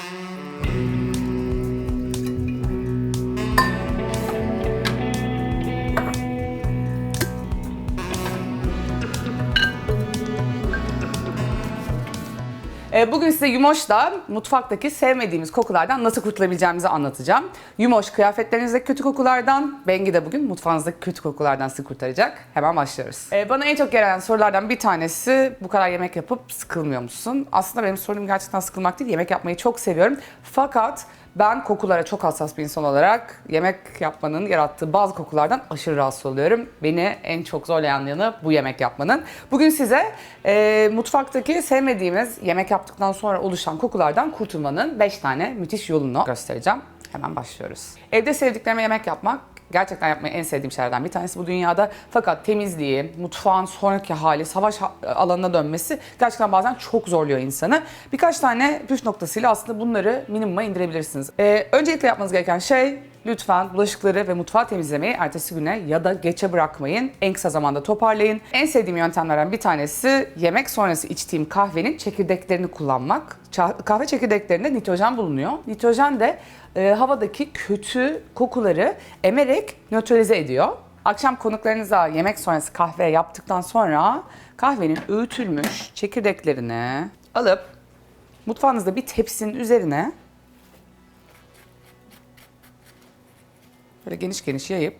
Ee, Bugün size Yumoş'la mutfaktaki sevmediğimiz kokulardan nasıl kurtulabileceğimizi anlatacağım. Yumoş kıyafetlerinizdeki kötü kokulardan, Bengi de bugün mutfağınızdaki kötü kokulardan sizi kurtaracak. Hemen başlıyoruz. Ee, Bana en çok gelen sorulardan bir tanesi bu kadar yemek yapıp sıkılmıyor musun? Aslında benim sorunum gerçekten sıkılmak değil, yemek yapmayı çok seviyorum. Fakat ben kokulara çok hassas bir insan olarak yemek yapmanın yarattığı bazı kokulardan aşırı rahatsız oluyorum. Beni en çok zorlayan yanı bu yemek yapmanın. Bugün size e, mutfaktaki sevmediğimiz yemek yaptıktan sonra oluşan kokulardan kurtulmanın 5 tane müthiş yolunu göstereceğim. Hemen başlıyoruz. Evde sevdiklerime yemek yapmak gerçekten yapmayı en sevdiğim şeylerden bir tanesi bu dünyada. Fakat temizliği, mutfağın sonraki hali, savaş alanına dönmesi gerçekten bazen çok zorluyor insanı. Birkaç tane püf noktasıyla aslında bunları minimuma indirebilirsiniz. Ee, öncelikle yapmanız gereken şey lütfen bulaşıkları ve mutfağı temizlemeyi ertesi güne ya da geçe bırakmayın. En kısa zamanda toparlayın. En sevdiğim yöntemlerden bir tanesi yemek sonrası içtiğim kahvenin çekirdeklerini kullanmak. Kahve çekirdeklerinde nitrojen bulunuyor. Nitrojen de e, havadaki kötü kokuları emerek nötralize ediyor. Akşam konuklarınıza yemek sonrası kahve yaptıktan sonra kahvenin öğütülmüş çekirdeklerini alıp mutfağınızda bir tepsinin üzerine böyle geniş geniş yayıp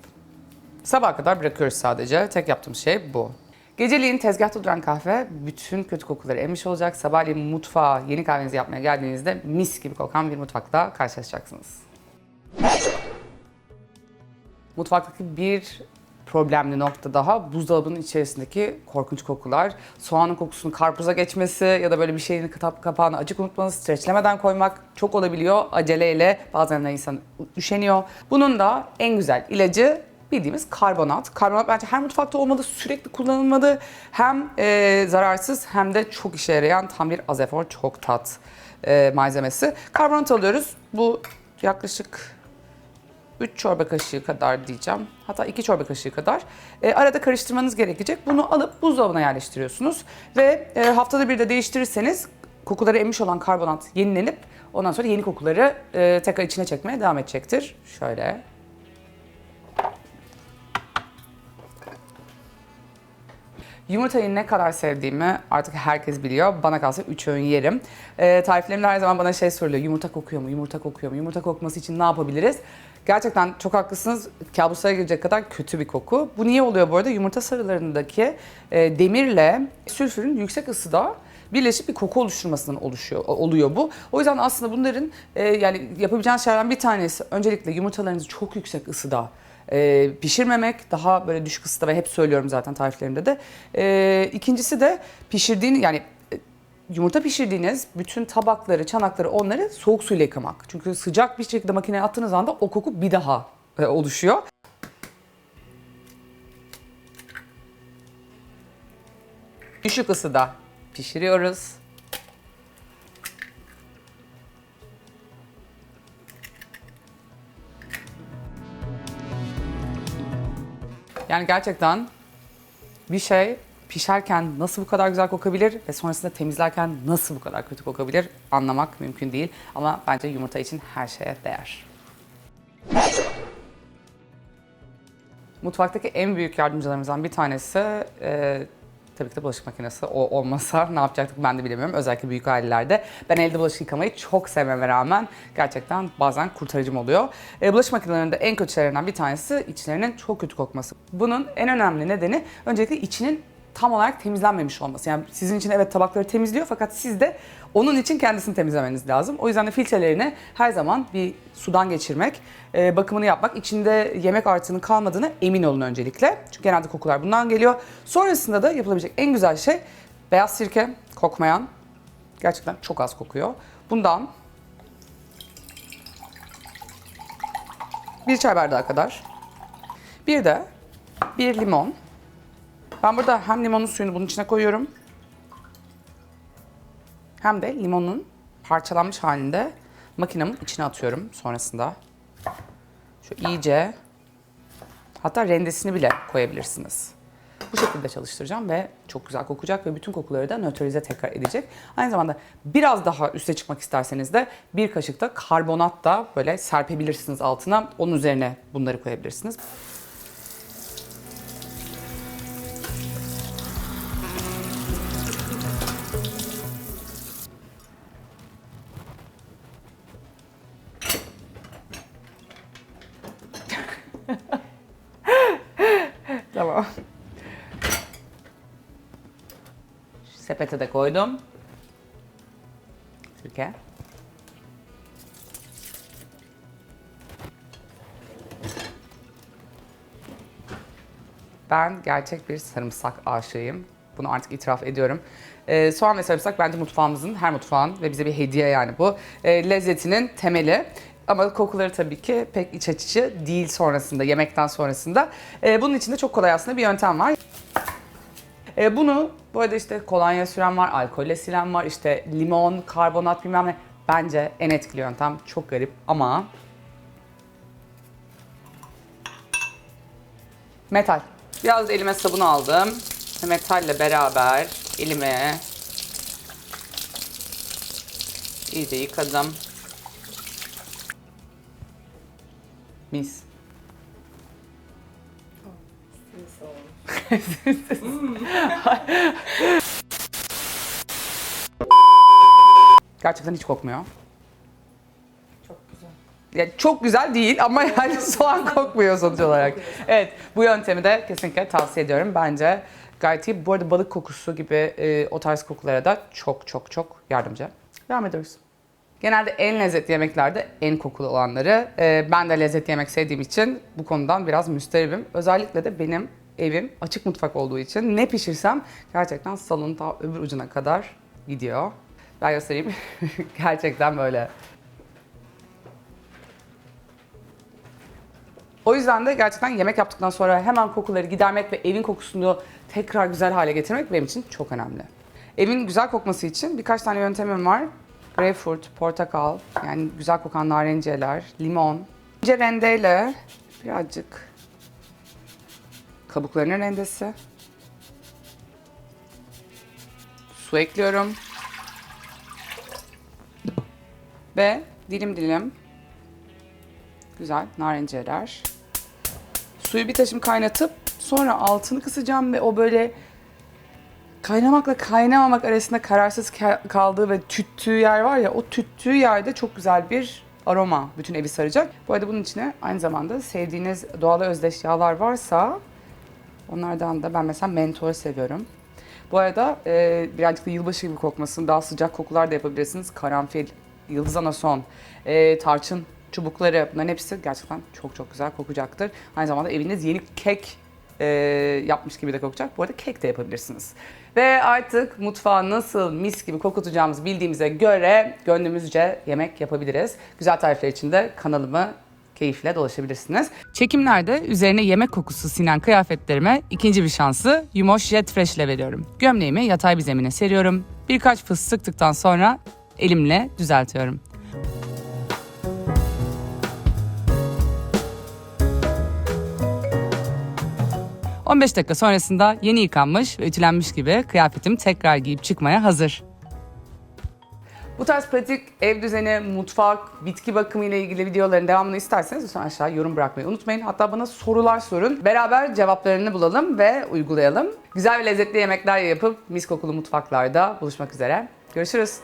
sabaha kadar bırakıyoruz sadece. Tek yaptığım şey bu. Geceliğin tezgahta duran kahve bütün kötü kokuları emmiş olacak. Sabahleyin mutfağa yeni kahvenizi yapmaya geldiğinizde mis gibi kokan bir mutfakla karşılaşacaksınız. Mutfaktaki bir problemli nokta daha buzdolabının içerisindeki korkunç kokular. Soğanın kokusunun karpuza geçmesi ya da böyle bir şeyin kitap kapağını açık unutmanız, streçlemeden koymak çok olabiliyor. Aceleyle bazen de insan üşeniyor. Bunun da en güzel ilacı bildiğimiz karbonat. Karbonat bence her mutfakta olmalı, sürekli kullanılmalı. Hem e, zararsız hem de çok işe yarayan tam bir azefor çok tat e, malzemesi. Karbonat alıyoruz. Bu yaklaşık 3 çorba kaşığı kadar diyeceğim. Hatta 2 çorba kaşığı kadar. E, arada karıştırmanız gerekecek. Bunu alıp buzdolabına yerleştiriyorsunuz. Ve e, haftada bir de değiştirirseniz kokuları emmiş olan karbonat yenilenip ondan sonra yeni kokuları e, tekrar içine çekmeye devam edecektir. Şöyle. Yumurtayı ne kadar sevdiğimi artık herkes biliyor. Bana kalsa 3 öğün yerim. Ee, tariflerimde her zaman bana şey soruluyor. Yumurta kokuyor mu? Yumurta kokuyor mu? Yumurta kokması için ne yapabiliriz? Gerçekten çok haklısınız. Kabuslara girecek kadar kötü bir koku. Bu niye oluyor bu arada? Yumurta sarılarındaki e, demirle sülfürün yüksek ısıda birleşip bir koku oluşturmasından oluşuyor oluyor bu. O yüzden aslında bunların e, yani yapabileceğiniz şeylerden bir tanesi öncelikle yumurtalarınızı çok yüksek ısıda e, pişirmemek daha böyle düşük ısıda ve hep söylüyorum zaten tariflerimde de. E, ikincisi de pişirdiğin yani e, yumurta pişirdiğiniz bütün tabakları, çanakları onları soğuk suyla yıkamak. Çünkü sıcak bir şekilde makineye attığınız anda o koku bir daha e, oluşuyor. Düşük ısıda pişiriyoruz. Yani gerçekten bir şey pişerken nasıl bu kadar güzel kokabilir ve sonrasında temizlerken nasıl bu kadar kötü kokabilir anlamak mümkün değil. Ama bence yumurta için her şeye değer. Mutfaktaki en büyük yardımcılarımızdan bir tanesi e, tabii ki de bulaşık makinesi. O olmasa ne yapacaktık ben de bilemiyorum. Özellikle büyük ailelerde. Ben elde bulaşık yıkamayı çok sevmeme rağmen gerçekten bazen kurtarıcım oluyor. E, bulaşık makinelerinde en kötü şeylerden bir tanesi içlerinin çok kötü kokması. Bunun en önemli nedeni öncelikle içinin tam olarak temizlenmemiş olması. Yani sizin için evet tabakları temizliyor fakat siz de onun için kendisini temizlemeniz lazım. O yüzden de filtrelerini her zaman bir sudan geçirmek, e, bakımını yapmak, içinde yemek artığının kalmadığını emin olun öncelikle. Çünkü genelde kokular bundan geliyor. Sonrasında da yapılabilecek en güzel şey beyaz sirke, kokmayan. Gerçekten çok az kokuyor. Bundan bir çay bardağı kadar. Bir de bir limon. Ben burada hem limonun suyunu bunun içine koyuyorum. Hem de limonun parçalanmış halinde makinemin içine atıyorum sonrasında. Şu iyice hatta rendesini bile koyabilirsiniz. bu şekilde çalıştıracağım ve çok güzel kokacak ve bütün kokuları da nötralize tekrar edecek. Aynı zamanda biraz daha üste çıkmak isterseniz de bir kaşık da karbonat da böyle serpebilirsiniz altına. Onun üzerine bunları koyabilirsiniz. Sepete de koydum. Sirke. Ben gerçek bir sarımsak aşığıyım. Bunu artık itiraf ediyorum. Ee, soğan ve sarımsak bence mutfağımızın, her mutfağın ve bize bir hediye yani bu. Ee, lezzetinin temeli. Ama kokuları tabii ki pek iç açıcı değil sonrasında, yemekten sonrasında. Ee, bunun için de çok kolay aslında bir yöntem var. Ee, bunu bu arada işte kolonya süren var, alkolle silen var, işte limon, karbonat bilmem ne. Bence en etkili yöntem çok garip ama metal. Biraz elime sabun aldım. Metalle beraber elime iyice yıkadım. Mis. Gerçekten hiç kokmuyor. Çok güzel. Yani çok güzel değil ama yani soğan kokmuyor sonuç olarak. Evet bu yöntemi de kesinlikle tavsiye ediyorum. Bence gayet iyi. Bu arada balık kokusu gibi e, o tarz kokulara da çok çok çok yardımcı. Devam ediyoruz. Genelde en lezzetli yemeklerde en kokulu olanları. e, ben de lezzetli yemek sevdiğim için bu konudan biraz müsteribim. Özellikle de benim evim açık mutfak olduğu için ne pişirsem gerçekten salonun ta öbür ucuna kadar gidiyor. Ben göstereyim. gerçekten böyle. O yüzden de gerçekten yemek yaptıktan sonra hemen kokuları gidermek ve evin kokusunu tekrar güzel hale getirmek benim için çok önemli. Evin güzel kokması için birkaç tane yöntemim var. Greyfurt, portakal, yani güzel kokan narenciyeler, limon. İnce rendeyle birazcık kabuklarının rendesi. Su ekliyorum. Ve dilim dilim güzel narenciyeler. Suyu bir taşım kaynatıp sonra altını kısacağım ve o böyle kaynamakla kaynamamak arasında kararsız ka- kaldığı ve tüttüğü yer var ya o tüttüğü yerde çok güzel bir aroma bütün evi saracak. Bu arada bunun içine aynı zamanda sevdiğiniz doğal özdeş yağlar varsa onlardan da ben mesela mentol seviyorum. Bu arada e, birazcık da yılbaşı gibi kokmasın, daha sıcak kokular da yapabilirsiniz. Karanfil, yıldız anason, e, tarçın çubukları bunların hepsi gerçekten çok çok güzel kokacaktır. Aynı zamanda eviniz yeni kek e, yapmış gibi de kokacak. Bu arada kek de yapabilirsiniz. Ve artık mutfağı nasıl mis gibi kokutacağımızı bildiğimize göre gönlümüzce yemek yapabiliriz. Güzel tarifler için de kanalımı keyifle dolaşabilirsiniz. Çekimlerde üzerine yemek kokusu sinen kıyafetlerime ikinci bir şansı Yumoş Jet Fresh ile veriyorum. Gömleğimi yatay bir zemine seriyorum. Birkaç fıs sıktıktan sonra elimle düzeltiyorum. ...15 dakika sonrasında yeni yıkanmış ve ütülenmiş gibi kıyafetim tekrar giyip çıkmaya hazır. Bu tarz pratik ev düzeni, mutfak, bitki bakımı ile ilgili videoların devamını isterseniz lütfen aşağı yorum bırakmayı unutmayın. Hatta bana sorular sorun. Beraber cevaplarını bulalım ve uygulayalım. Güzel ve lezzetli yemekler yapıp mis kokulu mutfaklarda buluşmak üzere. Görüşürüz.